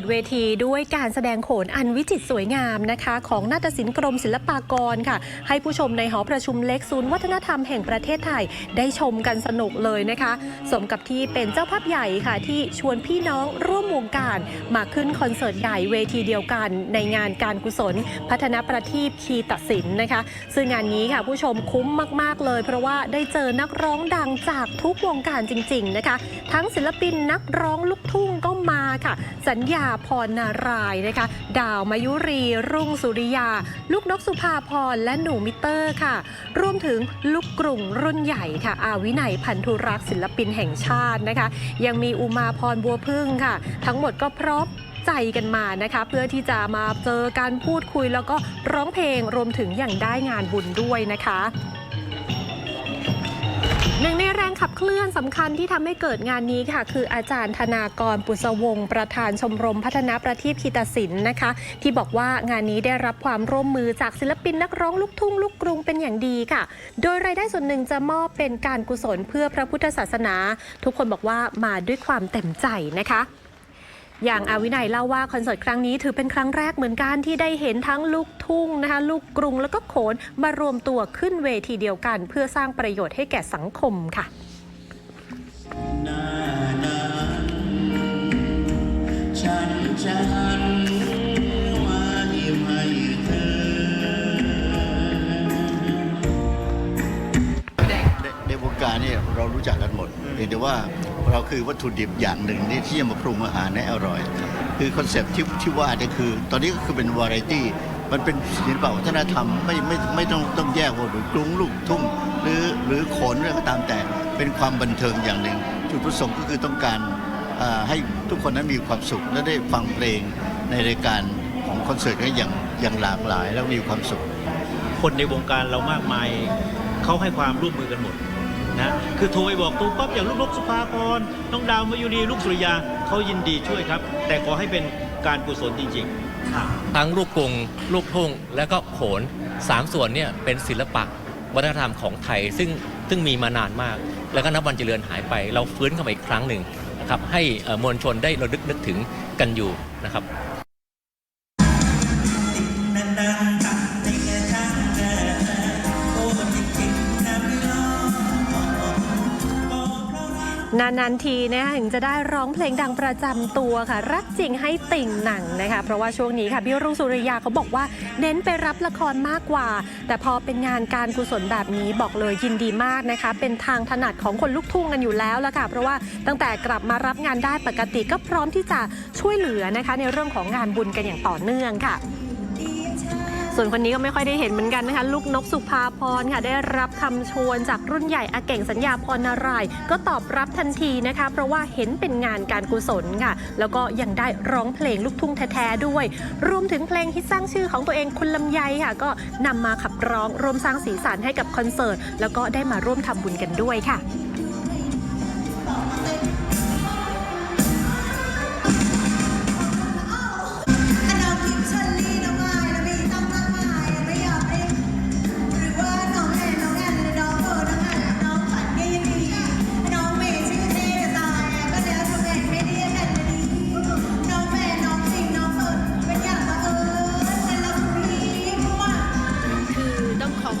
ดเวทีด้วยการแสดงโขนอันวิจิตรสวยงามนะคะ ของนาฏศิลป์กรมศิลปากรค่ะ ให้ผู้ชมในหอประชุมเล็กศูนย์วัฒนธรรมแห่งประเทศไทย ได้ชมกันสนุกเลยนะคะ สมกับที่เป็นเจ้าภาพใหญ่ค่ะ ที่ชวนพี่น้องร่วมวงการมาขึ้นคอนเสิร์ตใหญ่เวทีเดียวกันในงานการกุศล พัฒนาประทีปคีตศิลป์นะคะ ซึ่งงานนี้ค่ะผู้ชมคุ้มมาก ๆเลย เพราะว่าได้เจอนักร้องดังจากทุกวงการจริง ๆนะคะ ทั้งศิลปินนักร้องลูกทุ่งก็มาค่ะ สัญญาพรนารายนะคะ ดาวมายุรี รุ่งสุริยา ลูกนกสุภาพรและหนูมิเตอร์ค่ะ รวมถึงลูกกรุงรุ่นใหญ่ค่ะ อาวินัยพันธุรักษ์ศิลปินแห่งชาตินะคะ ยังมีอุมาพรบัวพึ่งค่ะ ทั้งหมดก็พร้อมใจกันมานะคะ เพื่อที่จะมาเจอการพูดคุยแล้วก็ร้องเพลงรวมถึงอย่างได้งานบุญด้วยนะคะ หนึ่งในแรงขับเคลื่อนสำคัญที่ทำให้เกิดงานนี้ค่ะ คืออาจารย์ธนากรปุษวงศ์ประธานชมรมพัฒนาประทีปคีตศิลป์นะคะ ที่บอกว่างานนี้ได้รับความร่วมมือจากศิลปินนักร้องลูกทุ่งลูกกรุงเป็นอย่างดีค่ะ โดยรายได้ส่วนหนึ่งจะมอบเป็นการกุศลเพื่อพระพุทธศาสนา ทุกคนบอกว่ามาด้วยความเต็มใจนะคะ อย่างอาวินัยเล่าว่าคอนเสิร์ตครั้งนี้ถือเป็นครั้งแรกเหมือนกันที่ได้เห็นทั้งลูกทุ่งนะคะลูกกรุงแล้วก็โขนมารวมตัวขึ้นเวทีเดียวกัน เพื่อสร้างประโยชน์ให้แก่สังคมค่ะฉันจะหันมายิ้มให้เธอ ในในวงการเนี่ยเรารู้จักกันหมดเพียงแต่ว่า เราคือวัตถุดิบอย่างหนึ่งที่ที่จะมาปรุงอาหารให้อร่อย คือคอนเซปต์ที่ที่ว่าเนี่ยคือ ตอนนี้ก็คือเป็นวาไรตี้มันเป็นศิลปวัฒนธรรมไม่ไม่ไม่ต้องต้องแยกว่าหรือกรุงลูกทุ่งหรือหรือโขนอะไรก็ตามแต่เป็นความบันเทิงอย่างหนึ่ง จุดประสงค์ก็คือต้องการให้ทุกคนนั้นมีความสุขและได้ฟังเพลงในรายการของคอนเสิร์ตก็อย่างอย่างหลากหลายแล้วมีความสุข คนในวงการเรามากมายเขาให้ความร่วมมือกันหมด นะคือโทรไปบอกตูปั๊บอย่างลูกนกสุภาพรน้องดาวมายุรีลูกสุริยาเขายินดีช่วยครับ แต่ขอให้เป็นการกุศลจริงๆครับ ทั้งลูกกรุงลูกทุ่งและก็โขนสามส่วนเนี่ยเป็นศิลปะวัฒนธรรมของไทย ซึ่งซึ่งมีมานานมาก แล้วก็นับวันเจริญหายไป เราฟื้นเข้ามาอีกครั้งหนึ่งนะครับให้เอ่อมวลชนได้ระลึกนึกถึงกันอยู่นะครับ นานๆทีนะคะถึงจะได้ร้องเพลงดังประจำตัวค่ะ รักจริงให้ติ่งหนังนะคะ เพราะว่าช่วงนี้ค่ะพี่รุ่งสุริยาเขาบอกว่าเน้นไปรับละครมากกว่า แต่พอเป็นงานการกุศลแบบนี้บอกเลยยินดีมากนะคะ เป็นทางถนัดของคนลูกทุ่งกันอยู่แล้วละค่ะ เพราะว่าตั้งแต่กลับมารับงานได้ปกติก็พร้อมที่จะช่วยเหลือนะคะ ในเรื่องของงานบุญกันอย่างต่อเนื่องค่ะ ส่วนคนนี้ก็ไม่ค่อยได้เห็นเหมือนกันนะคะ ลูกนกสุภาพรค่ะ ได้รับคำชวนจากรุ่นใหญ่อาเก่งสัญญาพรนาราย ก็ตอบรับทันทีนะคะ เพราะว่าเห็นเป็นงานการกุศลค่ะ แล้วก็ยังได้ร้องเพลงลูกทุ่งแท้ๆด้วย รวมถึงเพลงที่สร้างชื่อของตัวเองคุณลำไยค่ะ ก็นำมาขับร้องร่วมสร้างสีสันให้กับคอนเสิร์ต แล้วก็ได้มาร่วมทำบุญกันด้วยค่ะ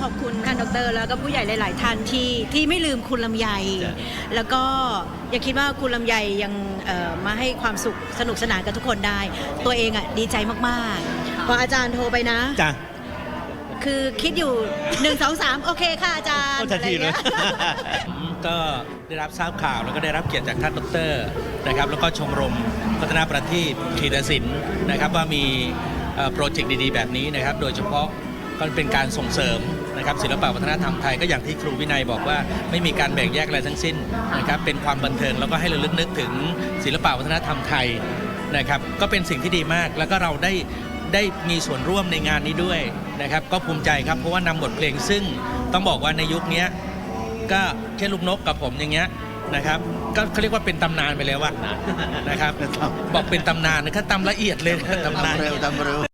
ขอขอบคุณท่านดร แล้วก็ผู้ใหญ่หลาย ๆ ท่านที่ที่ไม่ลืมคุณลำไยจ้ะแล้วก็อย่าคิดว่าคุณลำไยยังเอ่อมาให้ความสุขสนุกสนานกับทุกคนได้ ตัวเองอะดีใจมาก ๆ พออาจารย์โทรไปนะจ้ะคือคิดอยู่1 2 3โอเคค่ะอาจารย์ก็ทันทีเลยอะไรงี้ก็ได้รับทราบข่าวแล้วก็ได้รับเกียรติจากท่านดรนะครับ แล้วก็ชมรมพัฒนาประทีปคีตศิลป์นะครับว่ามีเอ่อโปรเจกต์ดี ๆ แบบนี้นะครับ โดยเฉพาะก็เป็นการส่งเสริม นะครับศิลปะวัฒนธรรมไทยก็อย่างที่ครูวินัยบอกว่าไม่มีการแบ่งแยกอะไรทั้งสิ้นนะครับเป็นความบันเทิงแล้วก็ให้ระลึกนึกถึงศิลปะวัฒนธรรมไทยนะครับก็เป็นสิ่งที่ดีมาก แล้วก็เราได้ได้มีส่วนร่วมในงานนี้ด้วยนะครับก็ภูมิใจครับเพราะว่านำบทเพลงซึ่งต้องบอกว่าในยุคเนี้ยก็เช่นลูกนกกับผมอย่างเงี้ยนะครับก็เขาเรียกว่าเป็นตำนานไปแล้วอะนะครับบอกเป็นตำนานนะครับตำละเอียดเลยนะตำนานทำเร็วทำเร็ว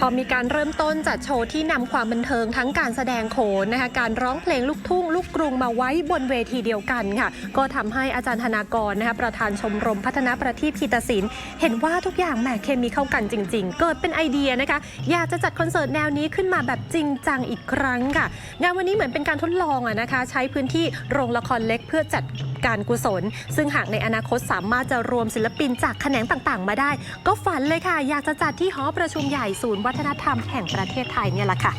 พอมีการเริ่มต้นจัดโชว์ที่นำความบันเทิงทั้งการแสดงโขนนะคะการร้องเพลงลูกทุ่งลูกกรุงมาไว้บนเวทีเดียวกันค่ะ ก็ทำให้อาจารย์ธนากรนะคะประธานชมรมพัฒนาประทีปคีตศิลป์เห็นว่าทุกอย่างแหมเคมีเข้ากันจริง ๆ เกิดเป็นไอเดียนะคะ อยากจะจัดคอนเสิร์ตแนวนี้ขึ้นมาแบบจริงจังอีกครั้งค่ะงานวันนี้เหมือนเป็นการทดลองอะนะคะ ใช้พื้นที่โรงละครเล็กเพื่อจัด การกุศล ซึ่งหากในอนาคตสามารถจะรวมศิลปินจากแขนงต่างๆ มาได้ ก็ฝันเลยค่ะ อยากจะจัดที่หอประชุมใหญ่ศูนย์วัฒนธรรมแห่งประเทศไทยเนี่ยแหละค่ะ